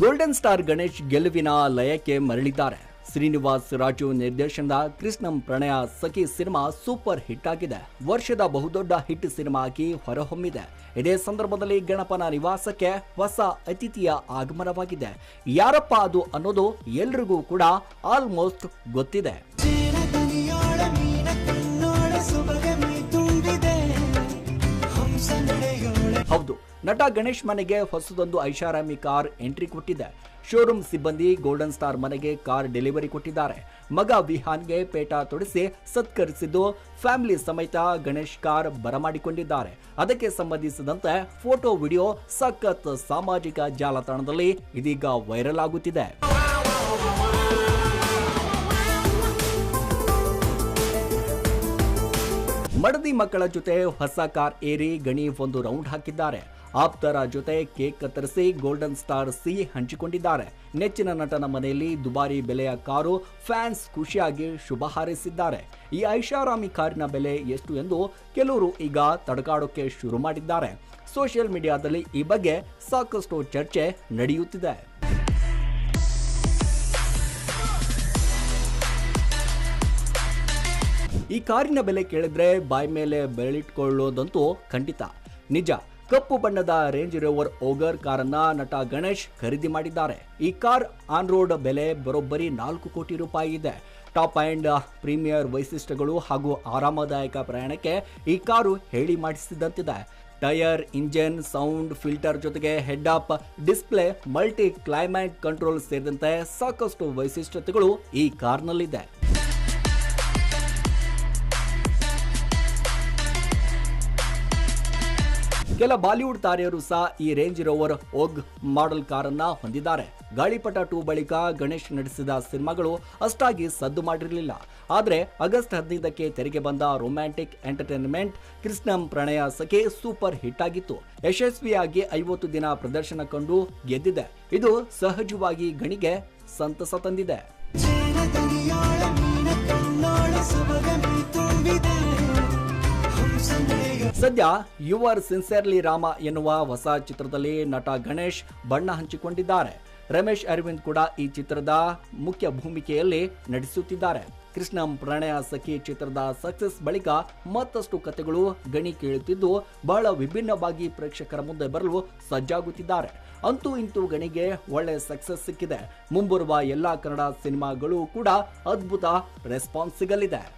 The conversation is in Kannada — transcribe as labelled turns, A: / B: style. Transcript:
A: ಗೋಲ್ಡನ್ ಸ್ಟಾರ್ ಗಣೇಶ್ ಗೆಲುವಿನ ಲಯಕ್ಕೆ ಮರಳಿದ್ದಾರೆ. ಶ್ರೀನಿವಾಸ್ ರಾಜು ನಿರ್ದೇಶನದ ಕೃಷ್ಣಂ ಪ್ರಣಯ ಸಖಿ ಸಿನಿಮಾ ಸೂಪರ್ ಹಿಟ್ ಆಗಿದೆ. ವರ್ಷದ ಬಹುದೊಡ್ಡ ಹಿಟ್ ಸಿನಿಮಾ ಆಗಿ ಹೊರಹೊಮ್ಮಿದೆ. ಇದೇ ಸಂದರ್ಭದಲ್ಲಿ ಗಣಪನ ನಿವಾಸಕ್ಕೆ ಹೊಸ ಅತಿಥಿಯ ಆಗಮನವಾಗಿದೆ. ಯಾರಪ್ಪ ಅದು ಅನ್ನೋದು ಎಲ್ರಿಗೂ ಕೂಡ ಆಲ್ಮೋಸ್ಟ್ ಗೊತ್ತಿದೆ. ನಟ ಗಣೇಶ್ ಮನೆಗೆ ಹೊಸದೊಂದು ಐಷಾರಾಮಿ ಕಾರ್ ಎಂಟ್ರಿ ಕೊಟ್ಟಿದೆ. ಶೋರೂಮ್ ಸಿಬ್ಬಂದಿ ಗೋಲ್ಡನ್ ಸ್ಟಾರ್ ಮನೆಗೆ ಕಾರ್ ಡೆಲಿವರಿ ಕೊಟ್ಟಿದ್ದಾರೆ. ಮಗ ವಿಹಾನ್ಗೆ ಪೇಟ ತೊಡಿಸಿ ಸತ್ಕರಿಸಿದ್ದು ಫ್ಯಾಮಿಲಿ ಸಮೇತ ಗಣೇಶ್ ಕಾರ್ ಬರಮಾಡಿಕೊಂಡಿದ್ದಾರೆ. ಅದಕ್ಕೆ ಸಂಬಂಧಿಸಿದಂತೆ ಫೋಟೋ, ವಿಡಿಯೋ ಸಖತ್ ಸಾಮಾಜಿಕ ಜಾಲತಾಣದಲ್ಲಿ ಇದೀಗ ವೈರಲ್ ಆಗುತ್ತಿದೆ. ಮಡದಿ ಮಕ್ಕಳ ಜೊತೆ ಹೊಸ ಕಾರ್ ಏರಿ ಗಣಿ ಒಂದು ರೌಂಡ್ ಹಾಕಿದ್ದಾರೆ. ಆಪ್ತರ ಜೊತೆ ಕೇಕ್ ಕತ್ತರಿಸಿ ಗೋಲ್ಡನ್ ಸ್ಟಾರ್ ಸಿಹಿ ಹಂಚಿಕೊಂಡಿದ್ದಾರೆ. ನೆಚ್ಚಿನ ನಟನ ಮನೆಯಲ್ಲಿ ದುಬಾರಿ ಬೆಲೆಯ ಕಾರು ಫ್ಯಾನ್ಸ್ ಖುಷಿಯಾಗಿ ಶುಭ ಹಾರೈಸಿದ್ದಾರೆ. ಈ ಐಷಾರಾಮಿ ಕಾರಿನ ಬೆಲೆ ಎಷ್ಟು ಎಂದು ಕೆಲವರು ಈಗ ತಡಕಾಡೋಕೆ ಶುರು ಮಾಡಿದ್ದಾರೆ. ಸೋಷಿಯಲ್ ಮೀಡಿಯಾದಲ್ಲಿ ಈ ಬಗ್ಗೆ ಸಾಕಷ್ಟು ಚರ್ಚೆ ನಡೆಯುತ್ತಿದೆ. ಈ ಕಾರಿನ ಬೆಲೆ ಕೇಳಿದ್ರೆ ಬಾಯ್ ಮೇಲೆ ಬೆಳಿಟ್ಕೊಳ್ಳೋದಂತೂ ಖಂಡಿತ. ನಿಜ ಕಪ್ಪು ಬಣ್ಣದ ರೇಂಜ್ ರೋವರ್ ಓಗರ್ ಕಾರನ್ನ ನಟ ಗಣೇಶ್ ಖರೀದಿ ಮಾಡಿದ್ದಾರೆ. ಈ ಕಾರ್ ಆನ್ ರೋಡ್ ಬೆಲೆ ಬರೋಬ್ಬರಿ ನಾಲ್ಕು ಕೋಟಿ ರೂಪಾಯಿ ಇದೆ. ಟಾಪ್ ಆ್ಯಂಡ್ ಪ್ರೀಮಿಯರ್ ವೈಶಿಷ್ಟ್ಯಗಳು ಹಾಗೂ ಆರಾಮದಾಯಕ ಪ್ರಯಾಣಕ್ಕೆ ಈ ಕಾರು ಹೇಳಿ ಮಾಡಿಸಿದಂತಿದೆ. ಟೈರ್ ಇಂಜಿನ್, ಸೌಂಡ್, ಫಿಲ್ಟರ್ ಜೊತೆಗೆ head up, display, multi climate control ಸೇರಿದಂತೆ ಸಾಕಷ್ಟು ವೈಶಿಷ್ಟ್ಯತೆಗಳು ಈ ಕಾರ್ನಲ್ಲಿದೆ. ಕೆಲ ಬಾಲಿವುಡ್ ತಾರೆಯರು ಸಹ ಈ ರೇಂಜ್ ರೋವರ್ ಒಗ್ ಮಾಡೆಲ್ ಕಾರನ್ನ ಹೊಂದಿದ್ದಾರೆ. ಗಾಳಿಪಟ ಟೂ ಬಳಿಕ ಗಣೇಶ್ ನಡೆಸಿದ ಸಿನಿಮಾಗಳು ಅಷ್ಟಾಗಿ ಸದ್ದು ಮಾಡಿರಲಿಲ್ಲ. ಆದರೆ ಆಗಸ್ಟ್ ಹದಿನೈದಕ್ಕೆ ತೆರೆಗೆ ಬಂದ ರೊಮ್ಯಾಂಟಿಕ್ ಎಂಟರ್ಟೈನ್ಮೆಂಟ್ ಕೃಷ್ಣಂ ಪ್ರಣಯ ಸಖೆ ಸೂಪರ್ ಹಿಟ್ ಆಗಿತ್ತು. ಯಶಸ್ವಿಯಾಗಿ ಐವತ್ತು ದಿನ ಪ್ರದರ್ಶನ ಕಂಡು ಗೆದ್ದಿದೆ. ಇದು ಸಹಜವಾಗಿ ಗಣಿಗೆ ಸಂತಸ ತಂದಿದೆ. ಸದ್ಯ ಯುವರ್ ಸಿನ್ಸಿಯರ್ಲಿ ರಾಮ ಎನ್ನುವ ಹೊಸ ಚಿತ್ರದಲ್ಲಿ ನಟ ಗಣೇಶ್ ಬಣ್ಣ ಹಂಚಿಕೊಂಡಿದ್ದಾರೆ. ರಮೇಶ್ ಅರವಿಂದ್ ಕೂಡ ಈ ಚಿತ್ರದ ಮುಖ್ಯ ಭೂಮಿಕೆಯಲ್ಲಿ ನಟಿಸುತ್ತಿದ್ದಾರೆ. ಕೃಷ್ಣಂ ಪ್ರಣಯ ಸಖಿ ಚಿತ್ರದ ಸಕ್ಸಸ್ ಬಳಿಕ ಮತ್ತಷ್ಟು ಕತೆಗಳು ಗಣಿ ಕೇಳುತ್ತಿದ್ದು, ಬಹಳ ವಿಭಿನ್ನವಾಗಿ ಪ್ರೇಕ್ಷಕರ ಮುಂದೆ ಬರಲು ಸಜ್ಜಾಗುತ್ತಿದ್ದಾರೆ. ಅಂತೂ ಇಂತೂ ಗಣಿಗೆ ಒಳ್ಳೆ ಸಕ್ಸಸ್ ಸಿಕ್ಕಿದೆ. ಮುಂಬರುವ ಎಲ್ಲಾ ಕನ್ನಡ ಸಿನಿಮಾಗಳು ಕೂಡ ಅದ್ಭುತ ರೆಸ್ಪಾನ್ಸ್ ಸಿಗಲಿದೆ.